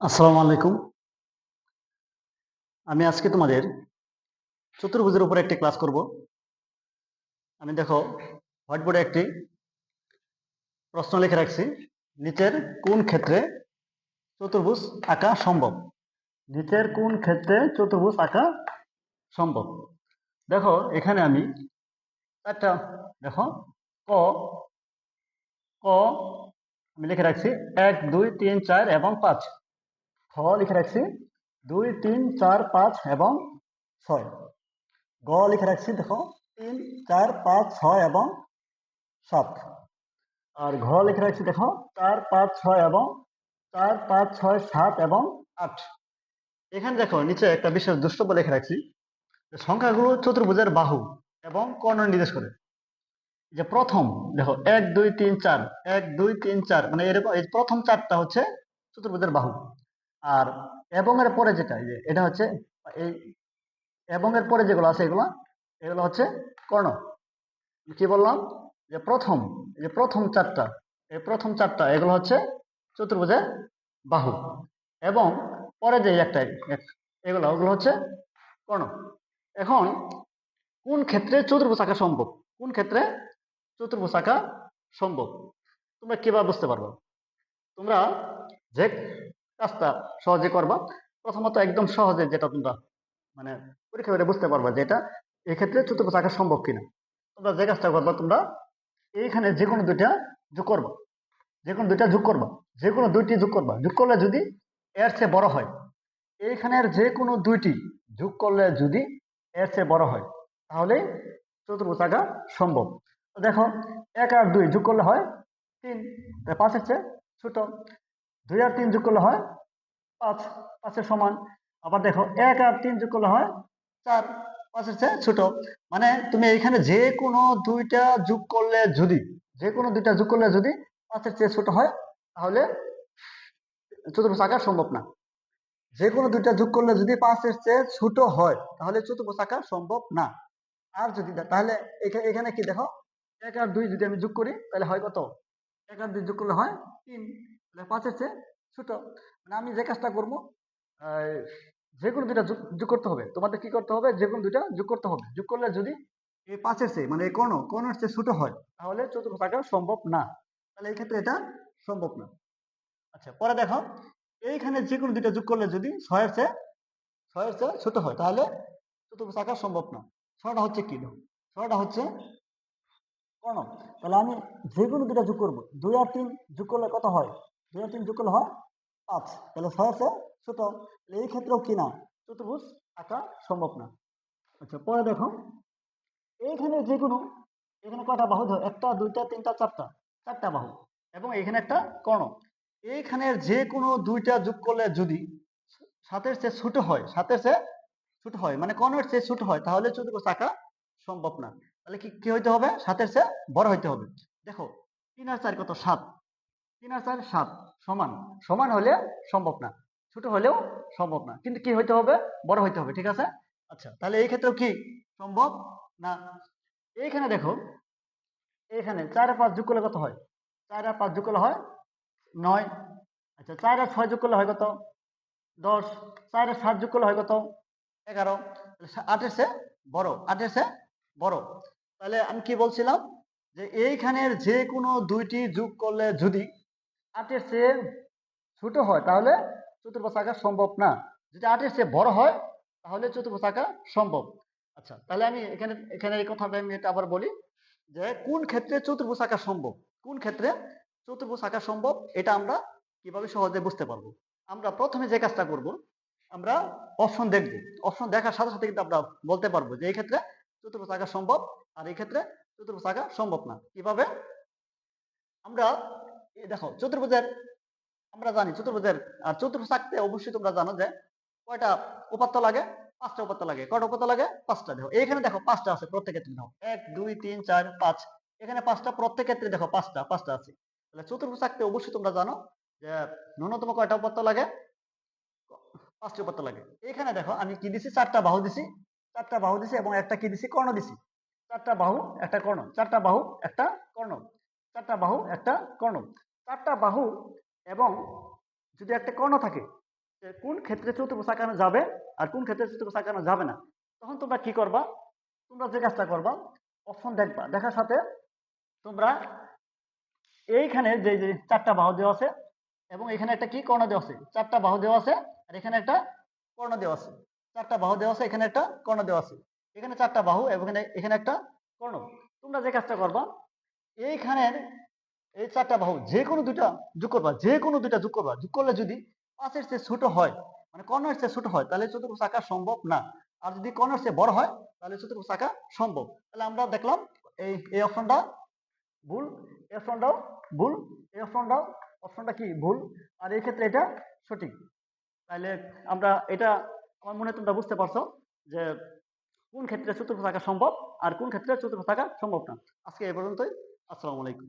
আসসালামু আলাইকুম। আমি আজকে তোমাদের চতুর্ভুজের উপরে একটি ক্লাস করব। আমি দেখো হোয়াইট বোর্ডে একটি প্রশ্ন লিখে রাখছি, নিচের কোন ক্ষেত্রে চতুর্ভুজ আঁকা সম্ভব? নিচের কোন ক্ষেত্রে চতুর্ভুজ আঁকা সম্ভব? দেখো, এখানে আমি চারটা, দেখো, ক ক, আমি লিখে রাখছি, এক, দুই, তিন, চার এবং পাঁচ। খ লিখে রাখছি। দুই, তিন, চার, পাঁচ এবং ছয়। গ লিখে রাখছি, দেখো। তিন, চার, পাঁচ, ছয় এবং সাত। আর ঘ লিখে রাখছি, দেখো। চার, পাঁচ, ছয় এবং চার, পাঁচ, ছয়, সাত এবং আট। এখানে দেখো, নিচে একটা বিশেষ দুষ্টব্য লিখে রাখছি সংখ্যাগুলো চতুর্ভুজের বাহু এবং কর্ণ নির্দেশ করে। যে প্রথম, দেখো, এক, দুই, তিন, চার। এক, দুই, তিন, চার। মানে এরকম, এই প্রথম চারটা হচ্ছে চতুর্ভুজের বাহু। আর এবং এর পরে যেটা যে এটা হচ্ছে এই এবং এর পরে যেগুলো আছে এগুলো এগুলো হচ্ছে কর্ণ। কি বললাম? যে প্রথম যে প্রথম চারটা, এই প্রথম চারটা, এগুলো হচ্ছে চতুর্ভুজের বাহু। এবং পরে যে একটা এগুলো, ওগুলো হচ্ছে কর্ণ। এখন কোন ক্ষেত্রে চতুর্ভুজ আঁকা সম্ভব? কোন ক্ষেত্রে চতুর্ভুজ আঁকা সম্ভব? তোমরা কীভাবে বুঝতে পারবে? তোমরা যে কাজটা সহজে করবা। প্রথমত একদম সহজে যেটা তোমরা মানে পরীক্ষা করে বুঝতে পারবা যে এটা এক্ষেত্রে চতুর্ভুজ আঁকা সম্ভব কিনা। তোমরা যে কাজটা করবা তোমরা এইখানে যে কোনো দুইটা যোগ করবা। যে কোনো দুইটা যোগ করবা। যে কোনো দুইটি যোগ করবা। যোগ করলে যদি এর চেয়ে বড় হয়, এইখানের যে কোনো দুইটি যোগ করলে যদি এর চেয়ে বড় হয়, তাহলে চতুর্ভুজ আঁকা সম্ভব। দেখো, এক আর দুই যোগ করলে হয় তিন। পাঁচের চেয়ে ছোট। দুই আর তিন যোগ করলে হয় পাঁচ, পাঁচের সমান। আবার দেখো, এক আর তিন যোগ করলে হয় চার, পাঁচের চেয়ে ছোট। মানে তুমি এইখানে যে কোনো দুইটা যোগ করলে যদি, যে কোনো দুইটা যোগ করলে যদি পাঁচের চেয়ে ছোট হয়, তাহলে চতুর্ভুজ আঁকা সম্ভব না। যে কোনো দুইটা যোগ করলে যদি পাঁচের চেয়ে ছোট হয়, তাহলে চতুর্ভুজ আঁকা সম্ভব না। আর যদি তাহলে এখা- এখানে কি দেখো, এক আর দুই যদি আমি যোগ করি, তাহলে হয় কত? এক আর দুই যোগ করলে হয় তিন। পাঁচের চেয়ে ছোট। মানে আমি যে কাজটা করব যে কোনো দুইটা যোগ করতে হবে। তোমাদের কি করতে হবে? যে কোনো দুইটা যোগ করতে হবে। যোগ করলে যদি এই পাঁচের চেয়ে মানে কর্ণ কর্ণের চেয়ে ছোট হয়, তাহলে আঁকা সম্ভব না। তাহলে এই ক্ষেত্রে এটা সম্ভব না। আচ্ছা পরে দেখো। এইখানে যে কোনো দুইটা যোগ করলে যদি ছয়ের চেয়ে ছয়ের চেয়ে ছোট হয়, তাহলে চতুর্ভুজ আঁকা সম্ভব না। ছয়টা হচ্ছে কি? ছয়টা হচ্ছে কর্ণ। তাহলে আমি যে কোনো দুটা যোগ করব, দুই আর তিন যোগ করলে কত হয়? দুই তিন যোগ করলে হয় পাঁচ তাহলে ছয় আছে ছোট। এই ক্ষেত্রেও কি না? চতুর্ভুজ আঁকা সম্ভব না। আচ্ছা পরে দেখো। এইখানে যে কোনো এখানে কয়টা বাহু? ধর, একটা, দুইটা, তিনটা, চারটা। চারটা বাহু। এবং এখানে একটা কর্ণ। এইখানের যে কোনো দুইটা যোগ করলে যদি সাতের চেয়ে ছোট হয়, সাতের চেয়ে ছোট হয় মানে কর্ণের চেয়ে ছোট হয়, তাহলে চতুর্ভুজ আঁকা সম্ভব না। তাহলে কি কি হইতে হবে? সাতের চেয়ে বড় হইতে হবে। দেখো, তিন আর চার কত? সাত। তিন আর চার, সাত, সমান। সমান হলে সম্ভব না। ছোট হলেও সম্ভব না। কিন্তু কি হইতে হবে? বড় হইতে হবে, ঠিক আছে? আচ্ছা তাহলে এই ক্ষেত্রেও কি সম্ভব না? এইখানে দেখো, এইখানে চার পাঁচ যোগ করলে কত হয়? চার আর পাঁচ যোগ করলে হয় নয়। আচ্ছা চার আর ছয় যোগ করলে হয় কত? দশ। চার আর সাত যোগ করলে হয় কত? এগারো। আটের চেয়ে বড়। আটের চেয়ে বড়। তাহলে আমি কি বলছিলাম? যে এইখানের যে কোনো দুইটি যোগ করলে যদি আটের চেয়ে ছোট হয়, তাহলে চতুর্ভুজ আঁকা সম্ভব না। যদি আটের চেয়ে বড় হয়, তাহলে চতুর্ভুজ আঁকা সম্ভব। আচ্ছা তাহলে আমি এখানে এখানে এই কথাটা আমি এটা আবার বলি যে কোন ক্ষেত্রে চতুর্ভুজ আঁকা সম্ভব? কোন ক্ষেত্রে চতুর্ভুজ আঁকা সম্ভব? এটা আমরা কীভাবে সহজে বুঝতে পারব? আমরা প্রথমে যে কাজটা করব, আমরা অপশন দেখব। অপশন দেখার সাথে সাথে কিন্তু আমরা বলতে পারব যে এই ক্ষেত্রে চতুর্ভুজ আঁকা সম্ভব আর এই ক্ষেত্রে চতুর্ভুজ আঁকা সম্ভব না। কীভাবে? আমরা দেখো, চতুর্ভুজের, আমরা জানি চতুর্ভুজের, আর চতুর্ভুজ আঁকতে অবশ্যই তোমরা জানো যে কয়টা উপাত্ত লাগে? পাঁচটা উপাত্ত লাগে। কয়টা উপাত্ত লাগে? পাঁচটা। দেখো, এইখানে দেখো পাঁচটা আছে প্রত্যেক ক্ষেত্রে। দেখো, এক, দুই, তিন, চার, পাঁচ। এখানে পাঁচটা প্রত্যেক ক্ষেত্রে দেখো পাঁচটা পাঁচটা আছে। তাহলে চতুর্ভুজ আঁকতে অবশ্যই তোমরা জানো যে ন্যূনতম কয়টা উপাত্ত লাগে? পাঁচটি উপাত্ত লাগে। এখানে দেখো, আমি কি দিছি? চারটা বাহু দিছি। চারটা বাহু দিছি এবং একটা কি দিছি? কর্ণ দিছি। চারটা বাহু, একটা কর্ণ। চারটা বাহু, একটা কর্ণ। চারটা বাহু, একটা কর্ণ। চারটা বাহু এবং যদি একটা কর্ণ থাকে কোন ক্ষেত্রে চতুর্ভুজ আঁকানো যাবে আর কোন ক্ষেত্রে চতুর্ভুজ আঁকানো যাবে না, তখন তোমরা কি করবা? তোমরা যে কাজটা করবা অপশন দেখবা। দেখার সাথে তোমরা এইখানে যে যে চারটা বাহু দেওয়া আছে এবং এখানে একটা কি কর্ণ দেওয়া আছে? চারটা বাহু দেওয়া আছে আর এখানে একটা কর্ণ দেওয়া আছে। চারটা বাহু দেওয়া আছে, এখানে একটা কর্ণ দেওয়া আছে। এখানে চারটা বাহু এবং এখানে এখানে একটা কর্ণ। তোমরা যে কাজটা করবা, এইখানের চারটা বাহু, যে কোনো দুটা যোগ করবা, যে কোনো দুটা যোগ করবা, যোগ করলে যদি পাঁচের চেয়ে ছোট হয় মানে কর্ণের চেয়ে ছোট হয়, তাহলে চতুর্ভুজ আঁকা সম্ভব না। আর যদি কর্ণের চেয়ে বড় হয়, তাহলে চতুর্ভুজ আঁকা সম্ভব। তাহলে আমরা দেখলাম এই এই অপশনটা ভুল, এই অপশনটাও ভুল, এই অপশনটাও অপশনটা কি? ভুল। আর এই ক্ষেত্রে এটা সঠিক। তাহলে আমরা এটা, আমার মনে তোমরা বুঝতে পারছ যে কোন ক্ষেত্রে চতুর্ভুজ আঁকা সম্ভব আর কোন ক্ষেত্রে চতুর্ভুজ আঁকা সম্ভব না। আজকে এ পর্যন্তই। আসসালামু আলাইকুম।